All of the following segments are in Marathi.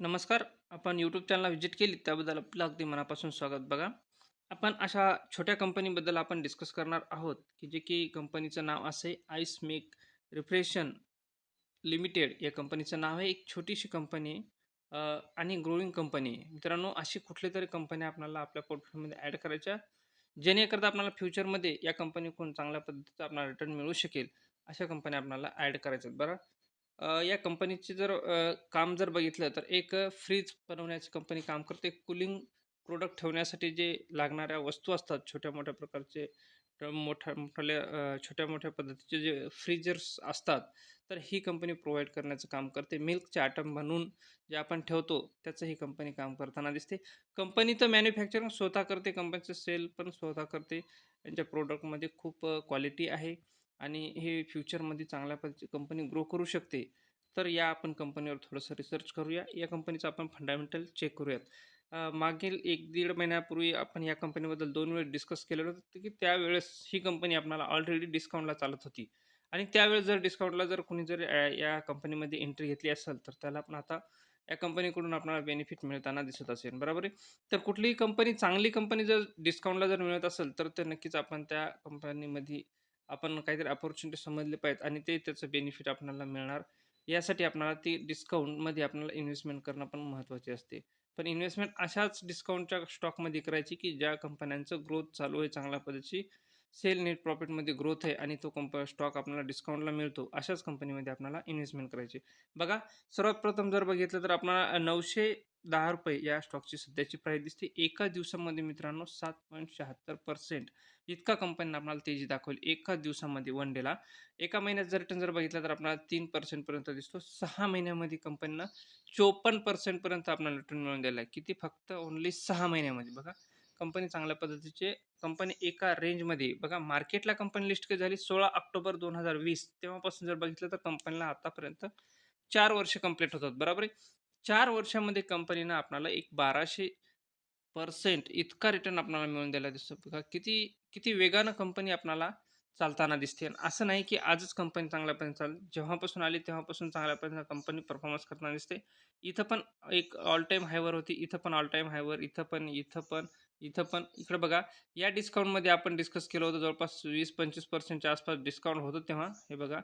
नमस्कार. आपण यूट्यूब चॅनलला व्हिजिट केली त्याबद्दल आपलं अगदी मनापासून स्वागत. बघा, आपण अशा छोट्या कंपनीबद्दल आपण डिस्कस करणार आहोत, की जे की कंपनीचं नाव असे आईस मेक रिफ्रेशन लिमिटेड या कंपनीचं नाव आहे. एक छोटीशी कंपनी आहे आणि ग्रोईंग कंपनी आहे. मित्रांनो, अशी कुठली तरी कंपनी आपल्याला आपल्या पोर्टफोलिओमध्ये ॲड करायच्या, जेणेकरता आपल्याला फ्युचरमध्ये या कंपनीकडून चांगल्या पद्धतीचा आपल्याला रिटर्न मिळू शकेल, अशा कंपन्या आपल्याला ॲड करायच्या आहेत बरं. अ, या कंपनीचे जर अ, काम जर बघितलं तर एक अ, फ्रिज बनवण्याची कंपनी काम करते. कूलिंग प्रोडक्ट ठेवण्यासाठी जे लागणाऱ्या वस्तू असतात, छोट्या-मोठ्या प्रकारचे अ, मोठ्या-मोठ्या अ, छोट्या-मोठ्या पद्धतीचे जे फ्रीजर्स असतात, तर ही कंपनी प्रोव्हाईड करण्याचं काम करते. मिल्कचे आयटम बनवून जे आपण ठेवतो, त्याचं ही कंपनी काम करताना दिसते. कंपनी तर मॅन्युफॅक्चरिंग स्वतः करते, कंपनीचं सेल पण स्वतः करते. त्यांच्या प्रोडक्टमध्ये खूप अ, क्वालिटी आहे आणि हे फ्युचरमध्ये चांगल्या पद्धतीची कंपनी ग्रो करू शकते. तर या आपण कंपनीवर थोडंसं रिसर्च करूया. या कंपनीचं आपण फंडामेंटल चेक करूयात. मागील एक दीड महिन्यापूर्वी आपण या कंपनीबद्दल दोन वेळेस डिस्कस केलेलं होतं, की त्यावेळेस ही कंपनी आपल्याला ऑलरेडी डिस्काउंटला चालत होती आणि त्यावेळेस जर डिस्काउंटला जर कोणी जर या कंपनीमध्ये एंट्री घेतली असेल, तर त्याला आपण आता या कंपनीकडून आपल्याला बेनिफिट मिळताना दिसत असेल, बरोबर आहे. तर कुठलीही कंपनी चांगली कंपनी जर डिस्काउंटला जर मिळत असेल, तर ते नक्कीच आपण त्या कंपनीमध्ये आपण काहीतरी अपॉर्च्युनिटी समजले पाहिजेत आणि ते त्याचं बेनिफिट आपल्याला मिळणार. यासाठी आपल्याला ती डिस्काउंटमध्ये आपल्याला इन्व्हेस्टमेंट करणं पण महत्त्वाचे असते. पण इन्व्हेस्टमेंट अशाच डिस्काउंटच्या स्टॉकमध्ये करायची, की ज्या कंपन्यांचं ग्रोथ चालू आहे चांगल्या पद्धतीची. सेल नेट प्रॉफिटमध्ये ग्रोथ आहे आणि तो कंप स्टॉक आपल्याला डिस्काउंटला मिळतो. अशाच कंपनीमध्ये आपल्याला इन्व्हेस्टमेंट करायची. बघा, सर्वात प्रथम जर बघितलं तर आपल्याला ₹910 या स्टॉकची सध्याची प्राईस दिसते. एका दिवसामध्ये मित्रांनो 7.76% इतका कंपनीनं आपल्याला तेजी दाखवली एकाच दिवसामध्ये वन डेला. एका महिन्यात जर रिटर्न जर बघितला तर आपल्याला तीन पर्सेंटपर्यंत दिसतो. सहा महिन्यामध्ये कंपनीनं चोपन्न पर्सेंटपर्यंत आपल्याला रिटर्न मिळून दिला आहे. किती फक्त ओन्ली सहा महिन्यामध्ये. बघा, कंपनी चांगल्या पद्धतीचे कंपनी एका रेंजमध्ये बघा मार्केटला कंपनी लिस्ट कधी झाली 16 ऑक्टोबर 2020 तेव्हापासून जर बघितलं तर कंपनीला आतापर्यंत चार वर्ष कंप्लीट होतात, बरोबर आहे. चार वर्षामध्ये कंपनीनं आपणाला एक 1200% इतका रिटर्न आपणाला मिळून दिला दिसतो. बघा किती किती वेगानं कंपनी आपणाला चालताना दिसते. आणि असं नाही की आजच कंपनी चांगल्यापर्यंत चाल जेव्हापासून आली तेव्हापासून चांगल्यापर्यंत कंपनी परफॉर्मन्स करताना दिसते. इथं पण एक ऑल टाईम हायवर होती, इथं पण ऑल टाईम हायवर, इथं पण, इथं पण, इथं पण. इकडं बघा, या डिस्काउंटमध्ये आपण डिस्कस केलं होतं जवळपास वीस पंचवीस पर्सेंटच्या आसपास डिस्काउंट होतं तेव्हा. हे बघा,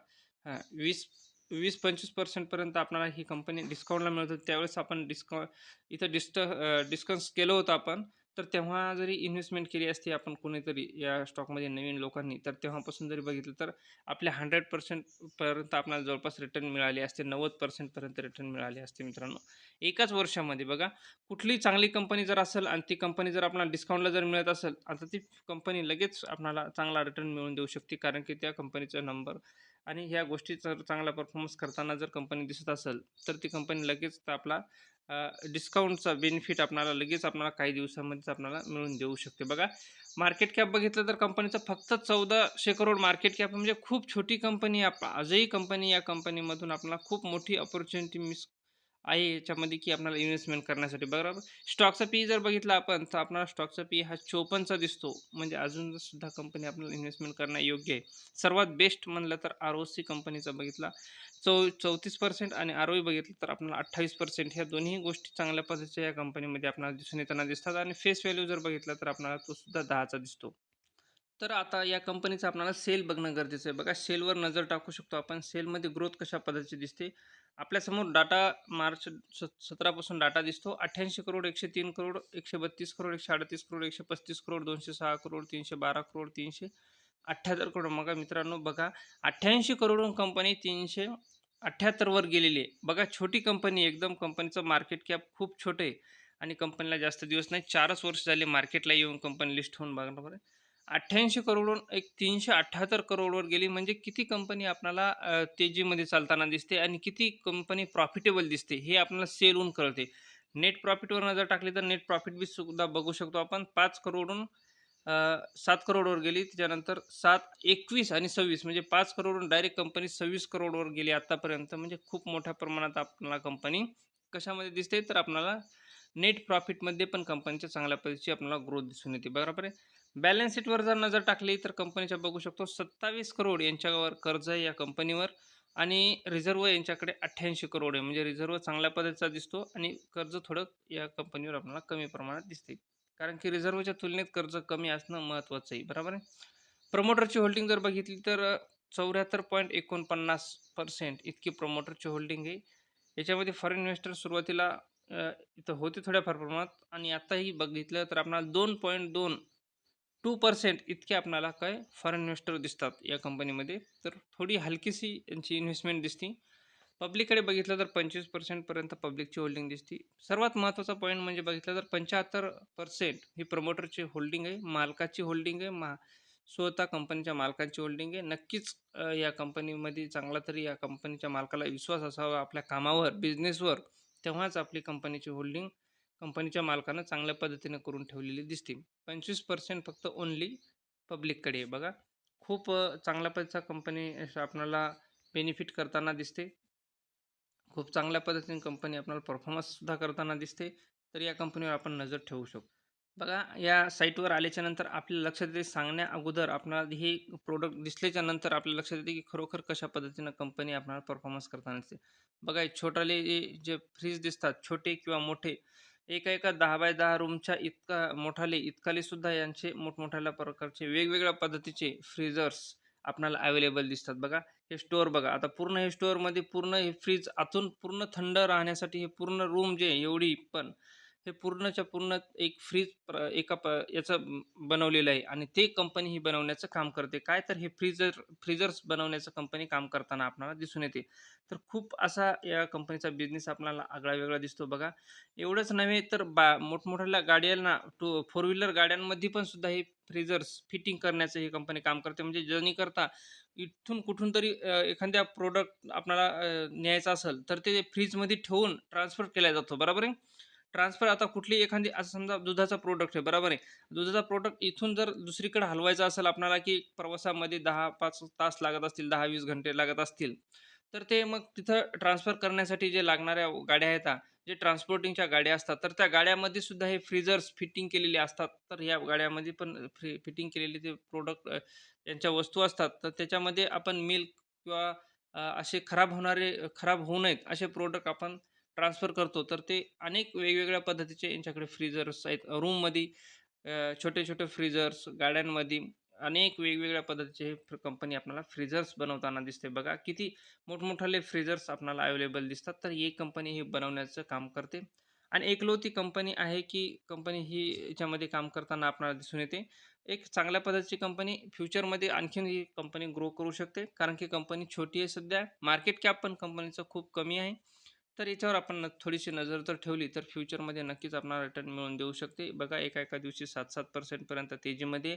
हां, वीस वीस पंचवीस पर्सेंटपर्यंत आपणाला ही कंपनी डिस्काउंटला मिळत होती. त्यावेळेस आपण डिस्काउंट इथं डिस्ट डिस्कन्स डिस्कस केलं होतं आपण. तर तेव्हा जरी इन्व्हेस्टमेंट केली असती आपण कोणीतरी या स्टॉकमध्ये नवीन लोकांनी, तर तेव्हापासून जरी बघितलं तर आपल्या हंड्रेड पर्सेंटपर्यंत आपल्याला जवळपास रिटर्न मिळाले असते. नव्वद पर्सेंटपर्यंत रिटर्न मिळाले असते मित्रांनो. एकाच वर्षामध्ये बघा, कुठली चांगली कंपनी जर असेल आणि ती कंपनी जर आपल्याला डिस्काउंटला जर मिळत असेल, आता ती कंपनी लगेच आपल्याला चांगला रिटर्न मिळवून देऊ शकते. कारण की त्या कंपनीचा नंबर आणि ह्या गोष्टी जर चांगला परफॉर्मन्स करताना जर कंपनी दिसत असेल, तर ती कंपनी लगेच आपला डिस्काउंटचा बेनिफिट आपल्याला लगेच आपणाला काही दिवसामध्येच आपल्याला मिळून देऊ शकते. बघा, मार्केट कॅप बघितलं तर कंपनीचं फक्त चौदाशे करोड मार्केट कॅप म्हणजे खूप छोटी कंपनी आहे. आजही कंपनी या कंपनीमधून आपल्याला खूप मोठी अपॉर्च्युनिटी मिस आहे याच्यामध्ये, की आपल्याला इन्व्हेस्टमेंट करण्यासाठी, बरोबर. स्टॉकचा पी जर बघितला आपण, तर आपल्याला स्टॉकचा पी हा 54चा दिसतो. म्हणजे अजून सुद्धा कंपनी आपल्याला इन्व्हेस्टमेंट करणं योग्य आहे. सर्वात बेस्ट म्हणलं तर आर-ओ-सी कंपनीचा बघितला चौ 34% आणि आर ओ बघितलं तर आपल्याला 28% ह्या दोन्ही गोष्टी चांगल्या पद्धतीच्या या कंपनीमध्ये आपल्याला दिसून येताना दिसतात आणि फेस व्हॅल्यू जर बघितला तर आपल्याला तो सुद्धा 10चा दिसतो. तर आता या कंपनीचं आपल्याला सेल बघणं गरजेचं आहे. बघा, सेलवर नजर टाकू शकतो आपण. सेलमध्ये ग्रोथ कशा पद्धतीची दिसते. आपल्यासमोर डाटा मार्च स सतरापासून डाटा दिसतो. 88 करोड, 103 करोड, 132 करोड, 138 करोड, 135 करोड, 206 करोड, 312 करोड, 378 करोड. मग मित्रांनो, बघा 88 करोडहून कंपनी तीनशे अठ्ठ्याहत्तरवर गेलेली आहे. बघा, छोटी कंपनी एकदम. कंपनीचं मार्केट कॅप खूप छोटं आहे आणि कंपनीला जास्त दिवस नाही, चारच वर्ष झाले मार्केटला येऊन कंपनी लिस्ट होऊन. बघा बरं, 88 करोडहून एक 378 करोडवर गेली म्हणजे किती कंपनी आपल्याला तेजीमध्ये चालताना दिसते आणि किती कंपनी प्रॉफिटेबल दिसते, हे आपल्याला सेलहून कळते. नेट प्रॉफिटवर नजर टाकली तर नेट प्रॉफिट बी सुद्धा बघू शकतो आपण. पाच करोडहून सात करोडवर गेली. त्याच्यानंतर 7, 21 आणि 26 म्हणजे पाच करोडहून डायरेक्ट कंपनी 26 करोडवर गेली आत्तापर्यंत. म्हणजे खूप मोठ्या प्रमाणात आपल्याला कंपनी कशामध्ये दिसते, तर आपल्याला नेट प्रॉफिटमध्ये पण कंपनीच्या चांगल्या पद्धतीची आपल्याला ग्रोथ दिसून येते, बरोबर आहे. बॅलन्स शीटवर जर नजर टाकली तर कंपनीच्या बघू शकतो 27 करोड यांच्यावर कर्ज आहे या कंपनीवर आणि रिझर्व्ह यांच्याकडे अठ्ठ्याऐंशी करोड आहे. म्हणजे रिझर्व्ह चांगल्या पद्धतीचा दिसतो आणि कर्ज थोडं या कंपनीवर आपल्याला कमी प्रमाणात दिसते कारण की रिझर्व्हच्या तुलनेत कर्ज कमी असणं महत्त्वाचं आहे. बरोबर आहे? प्रमोटरची होल्डिंग जर बघितली तर चौऱ्याहत्तर पॉईंट एकोणपन्नास पर्सेंट इतकी प्रमोटरची होल्डिंग आहे. याच्यामध्ये फॉरेन इन्व्हेस्टर सुरुवातीला इथं होते थोड्याफार प्रमाणात आणि आताही बघितलं तर आपल्याला दोन पॉईंट दोन टू पर्सेंट इतके आपणाला काय फॉरेन इन्व्हेस्टर दिसतात या कंपनीमध्ये तर थोडी हलकीशी यांची इन्व्हेस्टमेंट दिसते. पब्लिककडे बघितलं तर पंचवीस पर्सेंटपर्यंत पब्लिकची होल्डिंग दिसते. सर्वात महत्त्वाचा पॉईंट म्हणजे बघितलं तर पंच्याहत्तर पर्सेंट ही प्रमोटरची होल्डिंग आहे. मालकाची होल्डिंग आहे. मा स्वतः कंपनीच्या मालकांची होल्डिंग आहे. नक्कीच या कंपनीमध्ये चांगला तरी या कंपनीच्या मालकाला विश्वास असावा. आपल्या कामावर बिझनेसवर तेव्हाच आपली कंपनीची होल्डिंग कंपनीच्या मालकानं चांगल्या पद्धतीने करून ठेवलेली दिसते. पंचवीस पर्सेंट फक्त ओनली पब्लिककडे आहे. बघा खूप चांगल्या पद्धतीचा कंपनी आपल्याला बेनिफिट करताना दिसते. खूप चांगल्या पद्धतीने कंपनी आपल्याला परफॉर्मन्ससुद्धा करताना दिसते. तर या कंपनीवर आपण नजर ठेवू शकतो. बघा या साईटवर आल्याच्यानंतर आपल्या लक्षात येते सांगण्या अगोदर आपल्याला हे प्रोडक्ट दिसल्याच्या नंतर आपल्या लक्षात येते की खरोखर कशा पद्धतीनं कंपनी आपल्याला परफॉर्मन्स करताना दिसते. बघा छोटाले जे फ्रीज दिसतात छोटे किंवा मोठे एका एका दहा बाय दहा रूमच्या इतका मोठाले इतकाले सुद्धा यांचे मोठमोठ्या प्रकारचे वेगवेगळ्या पद्धतीचे फ्रीजर्स आपणाला अवेलेबल दिसतात. बघा हे स्टोअर बघा. आता पूर्ण हे स्टोअरमध्ये पूर्ण हे फ्रीज आतून पूर्ण थंड राहण्यासाठी हे पूर्ण रूम जे एवढी पण हे पूर्णच्या पूर्ण एक फ्रीज प्र एका प याचं बनवलेलं आहे. आणि ते कंपनी ही बनवण्याचं काम करते. काय तर हे फ्रीजर फ्रीजर्स बनवण्याचं कंपनी काम करताना आपल्याला दिसून येते. तर खूप असा या कंपनीचा बिझनेस आपल्याला आगळा वेगळा दिसतो बघा. एवढंच नव्हे तर बा मोठमोठ्या गाड्यांना टू फोर व्हीलर गाड्यांमध्ये पण सुद्धा हे फ्रीजर्स फिटिंग करण्याचं ही कंपनी काम करते. म्हणजे जर्नी करता इथून कुठून तरी एखाद्या प्रोडक्ट आपल्याला न्यायचा असेल तर ते फ्रीजमध्ये ठेवून ट्रान्सफर केला जातो. बरोबर आहे? ट्रान्सफर आता कुठली एखादी असं समजा दुधाचा प्रोडक्ट आहे बरोबर आहे? दुधाचा प्रोडक्ट इथून जर दुसरीकडे हलवायचा असेल आपल्याला की प्रवासामध्ये दहा पाच तास लागत असतील दहा वीस घंटे लागत असतील तर ते मग तिथं ट्रान्सफर करण्यासाठी जे लागणाऱ्या गाड्या आहेत जे ट्रान्सपोर्टिंगच्या गाड्या असतात तर त्या गाड्यामध्ये सुद्धा हे फ्रीजर्स फिटिंग केलेले असतात. तर या गाड्यामध्ये पण फ्री फिटिंग केलेले ते प्रोडक्ट यांच्या वस्तू असतात. तर त्याच्यामध्ये आपण मिल्क किंवा असे खराब होणारे खराब होऊ नयेत असे प्रोडक्ट आपण ट्रान्सफर करतो तर ते अनेक वेगवेगळ्या पद्धतीचे यांच्याकडे फ्रीजर्स आहेत. रूममध्ये छोटे छोटे फ्रीजर्स गाड्यांमध्ये अनेक वेगवेगळ्या पद्धतीचे हे कंपनी आपल्याला फ्रीजर्स बनवताना दिसते. बघा किती मोठमोठाले फ्रीजर्स आपल्याला अवेलेबल दिसतात. तर ही कंपनी हे बनवण्याचं काम करते. आणि एकलवती कंपनी आहे की कंपनी ही याच्यामध्ये काम करताना आपल्याला दिसून येते. एक चांगल्या पद्धतीची कंपनी फ्युचरमध्ये आणखीन ही कंपनी ग्रो करू शकते. कारण की कंपनी छोटी आहे सध्या. मार्केट कॅप पण कंपनीचं खूप कमी आहे. तर याच्यावर आपण न थोडीशी नजर जर ठेवली तर फ्युचरमध्ये नक्कीच आपणाला रिटर्न मिळून देऊ शकते. बघा एका एका दिवशी सात सात पर्सेंटपर्यंत तेजीमध्ये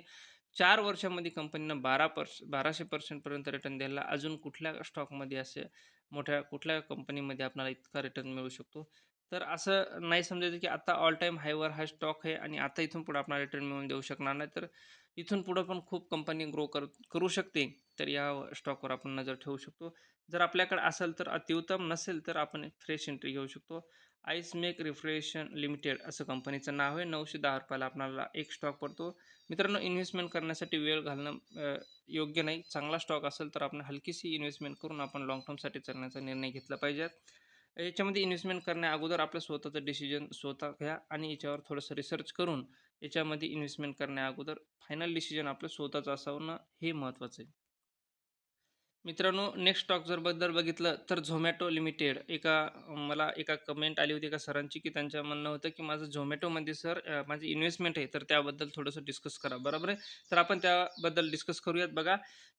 चार वर्षामध्ये कंपनीनं बारा पर्स बाराशे पर्सेंटपर्यंत रिटर्न द्यायला अजून कुठल्या स्टॉकमध्ये असे मोठ्या कुठल्या कंपनीमध्ये आपल्याला इतका रिटर्न मिळू शकतो? तर असं नाही समजायचं की आता ऑल टाईम हायवर हा स्टॉक आहे आणि आता इथून पुढे आपण रिटर्न मिळून देऊ शकणार नाही. तर इथून पुढं पण खूप कंपनी ग्रो कर करू शकते. तर या स्टॉकवर आपण नजर ठेवू शकतो. जर आपल्याकडे असेल तर अतिउत्तम नसेल तर आपण एक फ्रेश एंट्री घेऊ शकतो. आईस मेक रिफ्रेशन लिमिटेड असं कंपनीचं नाव आहे. नऊशे दहा रुपयाला आपल्याला एक स्टॉक पडतो. मित्रांनो इन्व्हेस्टमेंट करण्यासाठी वेळ घालणं योग्य नाही. चांगला स्टॉक असेल तर आपण हलकीशी इन्व्हेस्टमेंट करून आपण लॉंग टर्मसाठी चालण्याचा निर्णय घेतला पाहिजे. याच्यामध्ये इन्व्हेस्टमेंट करण्या अगोदर आपलं स्वतःचं डिसिजन स्वतः घ्या आणि याच्यावर थोडंसं रिसर्च करून याच्यामध्ये इन्व्हेस्टमेंट करण्या अगोदर फायनल डिसिजन आपलं स्वतःचं असावं हे महत्त्वाचं आहे. मित्रांनो नेक्स्ट स्टॉक जर बद्दल बघितलं तर झोमॅटो लिमिटेड एका मला एका कमेंट आली होती एका सरांची की त्यांच्या म्हणणं होतं की माझं झोमॅटोमध्ये सर माझी इन्व्हेस्टमेंट आहे तर त्याबद्दल थोडंसं डिस्कस करा. बरोबर आहे? तर आपण त्याबद्दल डिस्कस करूयात. बघा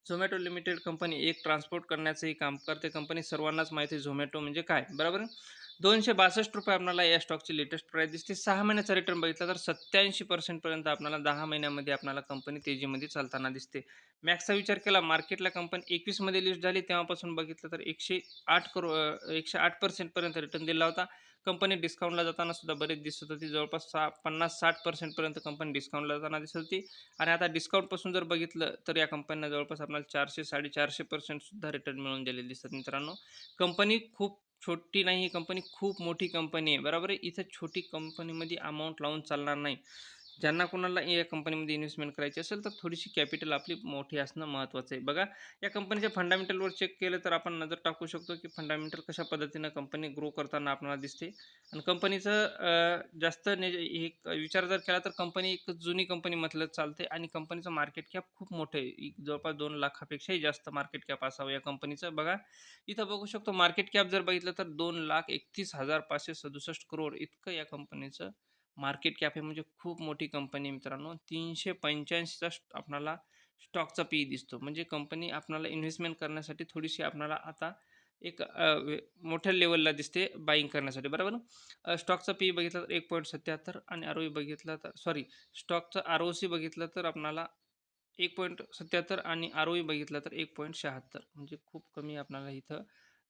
झोमॅटो लिमिटेड कंपनी एक ट्रान्सपोर्ट करण्याचंही काम करते. कंपनी सर्वांनाच माहिती आहे झोमॅटो म्हणजे काय. बरोबर आहे? दोनशे बासष्ट रुपये आपल्याला या स्टॉकची लेटेस्ट प्राईस दिसते. सहा महिन्याचा रिटर्न बघितला तर सत्याऐंशी पर्सेंटपर्यंत आपल्याला दहा महिन्यामध्ये आपल्याला कंपनी तेजीमध्ये चालताना दिसते. मॅक्सचा विचार केला मार्केटला कंपनी एकवीसमध्ये लिस्ट झाली तेव्हापासून बघितलं तर एकशे आठ करो एकशे आठ पर्सेंटपर्यंत रिटर्न दिला होता. कंपनी डिस्काउंटला जाताना सुद्धा बरेच दिसत होती. जवळपास सहा पन्नास साठ पर्सेंटपर्यंत कंपनी डिस्काउंटला जाताना दिसत होती. आणि आता डिस्काउंटपासून जर बघितलं तर या कंपनीला जवळपास आपल्याला चारशे साडेचारशे पर्सेंटसुद्धा रिटर्न मिळून दिलेले दिसतात मित्रांनो. कंपनी खूप छोटी नाही ही कंपनी खूप मोठी कंपनी आहे. बरोबर आहे? इथं छोटी कंपनीमध्ये अमाऊंट लावून चालणार नाही. ज्यांना कोणाला या कंपनीमध्ये इन्व्हेस्टमेंट करायची असेल तर थोडीशी कॅपिटल आपली मोठी असणं महत्त्वाचं आहे. बघा या कंपनीच्या फंडामेंटलवर चेक केलं तर आपण नजर टाकू शकतो की फंडामेंटल कशा पद्धतीनं कंपनी ग्रो करताना आपल्याला दिसते. आणि कंपनीचं जास्त ने हे विचार जर केला तर कंपनी एक जुनी कंपनी म्हटलं चालते आणि कंपनीचं मार्केट कॅप खूप मोठं आहे. जवळपास दोन लाखापेक्षाही जास्त मार्केट कॅप असावं या कंपनीचं बघा इथं बघू शकतो मार्केट कॅप जर बघितलं तर दोन लाख एकतीस हजार पाचशे सदुसष्ट करोड इतकं या कंपनीचं मार्केट कॅप आहे म्हणजे खूप मोठी कंपनी मित्रांनो. तीनशे पंच्याऐंशीचा आपणाला स्टॉकचा पी दिसतो. म्हणजे कंपनी आपणाला इन्व्हेस्टमेंट करण्यासाठी थोडीशी आपणाला आता एक मोठ्या लेवलला दिसते बाईंग करण्यासाठी. बरोबर स्टॉकचा पी बघितला तर एक पॉईंट सत्याहत्तर आणि आर ओ बघितला तर सॉरी स्टॉकचं आर ओ सी बघितलं तर आपणाला एक पॉईंट सत्याहत्तर आणि आर ओ बघितला तर एक पॉईंट शहात्तर. म्हणजे खूप कमी आपणाला इथं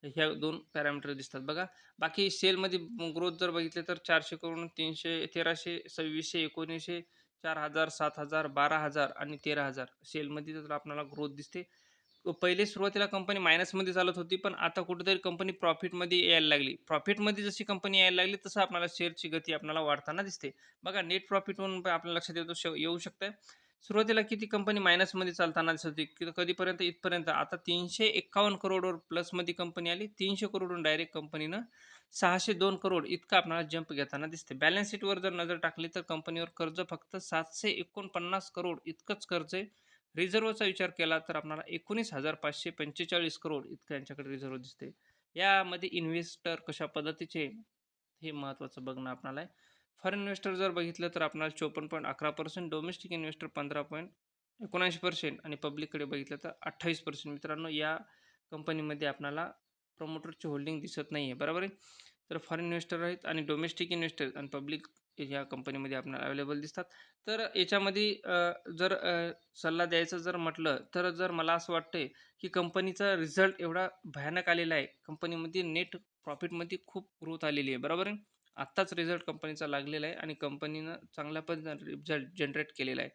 ह्या दोन पॅरामीटर दिसतात. बघा बाकी सेलमध्ये ग्रोथ जर बघितले तर चारशे करून तीनशे तेराशे सव्वीसशे एकोणीसशे चार हजार सात हजार बारा हजार आणि तेरा हजार सेलमध्ये तर आपल्याला ग्रोथ दिसते. पहिले सुरुवातीला कंपनी मायनसमध्ये चालत होती पण आता कुठेतरी कंपनी प्रॉफिटमध्ये यायला लागली. प्रॉफिटमध्ये जशी कंपनी यायला लागली तसं आपल्याला शेअरची गती आपल्याला वाढताना दिसते. बघा नेट प्रॉफिट म्हणून पण लक्षात येतो श येऊ शकतं सुरुवातीला किती कंपनी मायनसमध्ये चालताना दिसत होती? कधीपर्यंत? इथपर्यंत. आता तीनशे एक्कावन्न करोडवर प्लसमध्ये कंपनी आली. तीनशे करोडवरून डायरेक्ट कंपनीनं सहाशे दोन करोड इतका आपल्याला जंप घेताना दिसते. बॅलन्स शीटवर जर नजर टाकली तर कंपनीवर कर्ज फक्त सातशे एकोणपन्नास करोड इतकंच कर्ज आहे. रिझर्वचा विचार केला तर आपल्याला एकोणीस हजार पाचशे पंचेचाळीस करोड इतकं यांच्याकडे रिझर्व दिसते. यामध्ये इन्व्हेस्टर कशा पद्धतीचे हे महत्त्वाचं बघणं आपणाला आहे. फॉरेन इन्व्हेस्टर जर बघितलं तर आपणाला चोपन्न पॉईंट अकरा पर्सेंट डोमेस्टिक इन्व्हेस्टर पंधरा पॉईंट एकोणऐंशी पर्सेंट आणि पब्लिककडे बघितलं तर अठ्ठावीस पर्सेंट मित्रांनो या कंपनीमध्ये आपणाला प्रमोटरची होल्डिंग दिसत नाही आहे बरोबर आहे? तर फॉरेन इन्व्हेस्टर आहेत आणि डोमेस्टिक इन्व्हेस्टर आणि पब्लिक या कंपनीमध्ये आपल्याला अवेलेबल दिसतात. तर याच्यामध्ये जर सल्ला द्यायचं जर म्हटलं तर जर मला असं वाटतंय की कंपनीचा रिझल्ट एवढा भयानक आलेला आहे. कंपनीमध्ये नेट प्रॉफिटमध्ये खूप ग्रोथ आलेली आहे. बरोबर आहे? आत्ताच रिझल्ट कंपनीचा लागलेला आहे आणि कंपनीनं चांगला पण रिझल्ट जनरेट केलेला आहे.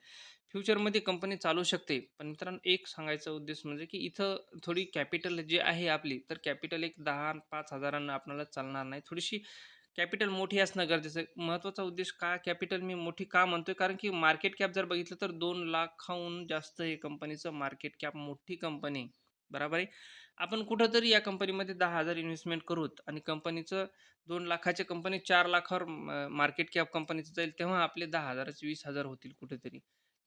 फ्युचरमध्ये कंपनी चालू शकते पण मित्रांनो एक सांगायचा उद्देश म्हणजे की इथं थोडी कॅपिटल जे आहे आपली तर कॅपिटल एक दहा पाच हजारांना आपल्याला चालणार नाही. थोडीशी कॅपिटल मोठी असणं गरजेचं आहे. महत्त्वाचा उद्देश का कॅपिटल मी मोठी का म्हणतोय? कारण की मार्केट कॅप जर बघितलं तर दोन लाखाहून जास्त हे कंपनीचं मार्केट कॅप मोठी कंपनी बरोबर आहे? आपण कुठंतरी या कंपनीमध्ये दहा हजार इन्व्हेस्टमेंट करूत आणि कंपनीचं दोन लाखाच्या कंपनी चार लाखावर मार्केट कॅप कंपनीचं जाईल तेव्हा आपले दहा हजाराचे वीस हजार होतील कुठेतरी.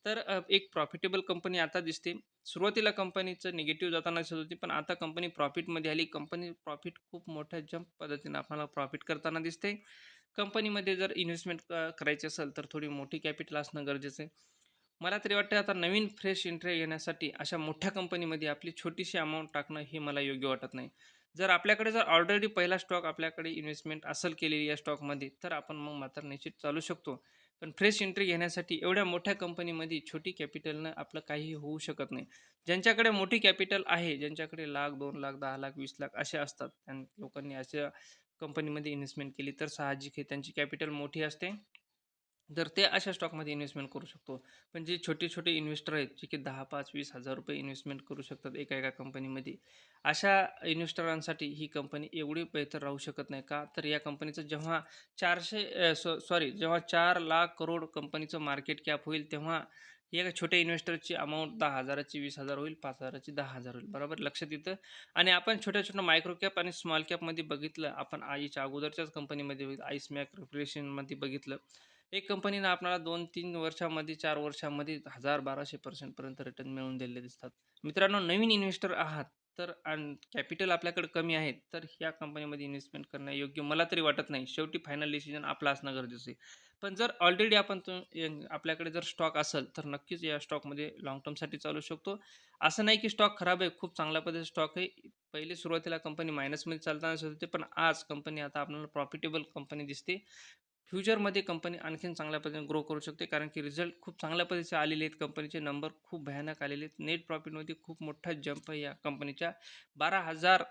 तर एक प्रॉफिटेबल कंपनी आता दिसते. सुरुवातीला कंपनीचं निगेटिव्ह जाताना दिसत होती पण आता कंपनी प्रॉफिटमध्ये आली. कंपनी प्रॉफिट खूप मोठ्या जंप पद्धतीने आपल्याला प्रॉफिट करताना दिसते. कंपनीमध्ये जर इन्व्हेस्टमेंट करायची असेल तर थोडी मोठी कॅपिटल असणं गरजेचं आहे. मला तरी वाटतं आता नवीन फ्रेश एंट्री घेण्यासाठी अशा मोठ्या कंपनीमध्ये आपली छोटीशी अमाऊंट टाकणं हे मला योग्य वाटत नाही. जर आपल्याकडे जर ऑलरेडी पहिला स्टॉक आपल्याकडे इन्व्हेस्टमेंट असेल केलेली या स्टॉकमध्ये तर आपण मग मात्र निश्चित चालू शकतो. पण फ्रेश एंट्री घेण्यासाठी एवढ्या मोठ्या कंपनीमध्ये छोटी कॅपिटलनं आपलं काहीही होऊ शकत नाही. ज्यांच्याकडे मोठी कॅपिटल आहे ज्यांच्याकडे लाख दोन लाख दहा लाख वीस लाख असे असतात त्या लोकांनी अशा कंपनीमध्ये इन्व्हेस्टमेंट केली तर साहजिक हे त्यांची कॅपिटल मोठी असते. तर ते अशा स्टॉकमध्ये इन्व्हेस्टमेंट करू शकतो. पण जे छोटे छोटे इन्व्हेस्टर आहेत जे की दहा पाच वीस हजार रुपये इन्व्हेस्टमेंट करू शकतात एका एका कंपनीमध्ये अशा इन्व्हेस्टरांसाठी ही कंपनी एवढी बेहतर राहू शकत नाही का? तर या कंपनीचं जेव्हा चारशे सॉरी जेव्हा चार लाख करोड कंपनीचं मार्केट कॅप होईल तेव्हा एका छोट्या इन्व्हेस्टरची अमाऊंट दहा हजाराची वीस हजार होईल पाच हजाराची दहा हजार होईल. बरोबर? लक्षात येतं? आणि आपण छोट्या छोट्या मायक्रो कॅप आणि स्मॉल कॅपमध्ये बघितलं आपण आईच्या अगोदरच्याच कंपनीमध्ये आईस मॅक रिफ्रेशनमध्ये बघितलं एक कंपनीनं आपल्याला दोन तीन वर्षामध्ये चार वर्षामध्ये हजार बाराशे पर्सेंटपर्यंत रिटर्न मिळवून दिलेले दिसतात. मित्रांनो नवीन इन्व्हेस्टर आहात तर आणि कॅपिटल आपल्याकडे कमी आहे तर ह्या कंपनीमध्ये इन्व्हेस्टमेंट करणं योग्य मला तरी वाटत नाही. शेवटी फायनल डिसिजन आपला असणं गरजेचं आहे. पण जर ऑलरेडी आपण आपल्याकडे जर स्टॉक असेल तर नक्कीच या स्टॉकमध्ये लॉंग टर्मसाठी चालू शकतो. असं नाही की स्टॉक खराब आहे खूप चांगल्या पद्धतीचा स्टॉक आहे. पहिले सुरुवातीला कंपनी मायनसमध्ये चालताना दिसत होते पण आज कंपनी आता आपल्याला प्रॉफिटेबल कंपनी दिसते. फ्युचरमध्ये कंपनी आणखीन चांगल्या पद्धतीने ग्रो करू शकते. कारण की रिझल्ट खूप चांगल्या पद्धतीचे आलेले आहेत. कंपनीचे नंबर खूप भयानक आलेले आहेत. नेट प्रॉफिटमध्ये खूप मोठा जंप आहे या कंपनीच्या. बारा हजार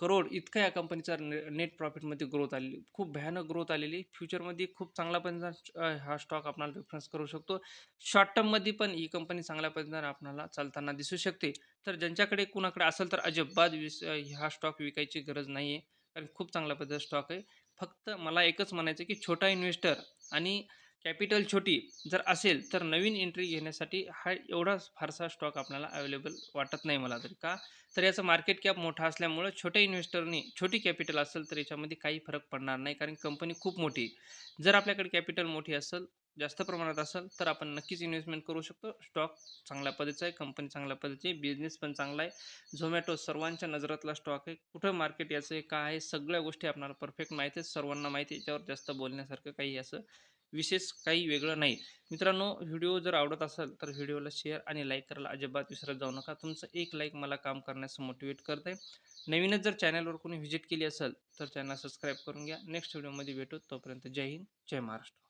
करोड इतका या कंपनीचा नेट प्रॉफिटमध्ये ग्रोथ आलेली. खूप भयानक ग्रोथ आलेली. फ्युचरमध्ये खूप चांगल्या पद्धतीचा हा स्टॉक आपल्याला रेफरन्स करू शकतो. शॉर्ट टर्ममध्ये पण ही कंपनी चांगल्या पद्धतीने आपल्याला चालताना दिसू शकते. तर ज्यांच्याकडे कुणाकडे असेल तर अजिबात विस हा स्टॉक विकायची गरज नाही आहे कारण खूप चांगल्या पद्धतीचा स्टॉक आहे. फक्त मला एकच म्हणायचं की छोटा इन्व्हेस्टर आणि कॅपिटल छोटी जर असेल तर नवीन एंट्री घेण्यासाठी हा एवढा फारसा स्टॉक आपल्याला अवेलेबल वाटत नाही मला तरी. का? तर याचं मार्केट कॅप मोठा असल्यामुळं छोट्या इन्व्हेस्टरनी छोटी कॅपिटल असेल तर याच्यामध्ये काही फरक पडणार नाही कारण कंपनी खूप मोठी जर आपल्याकडे कॅपिटल मोठी असेल जास्त प्रमाणात असेल तर आपण नक्कीच इन्व्हेस्टमेंट करू शकतो. स्टॉक चांगल्या पद्धतीचा आहे कंपनी चांगल्या पद्धतीची आहे बिझनेस पण चांगला आहे. झोमॅटो सर्वांच्या नजरातला स्टॉक आहे. कुठं मार्केट याचं आहे काय आहे सगळ्या गोष्टी आपल्याला परफेक्ट माहिती आहेत. सर्वांना माहिती आहे याच्यावर जास्त बोलण्यासारखं काही असं विशेष काही वेगळं नाही. मित्रांनो व्हिडिओ जर आवडत असेल तर व्हिडिओला शेअर आणि लाईक करायला अजिबात विसरत जाऊ नका. तुमचं एक लाईक मला काम करण्यास मोटिवेट करत आहे नवीनच जर चॅनलवर कोणी व्हिजिट केली असेल तर चॅनल सबस्क्राईब करून घ्या. नेक्स्ट व्हिडिओमध्ये भेटू. तोपर्यंत जय हिंद जय महाराष्ट्र.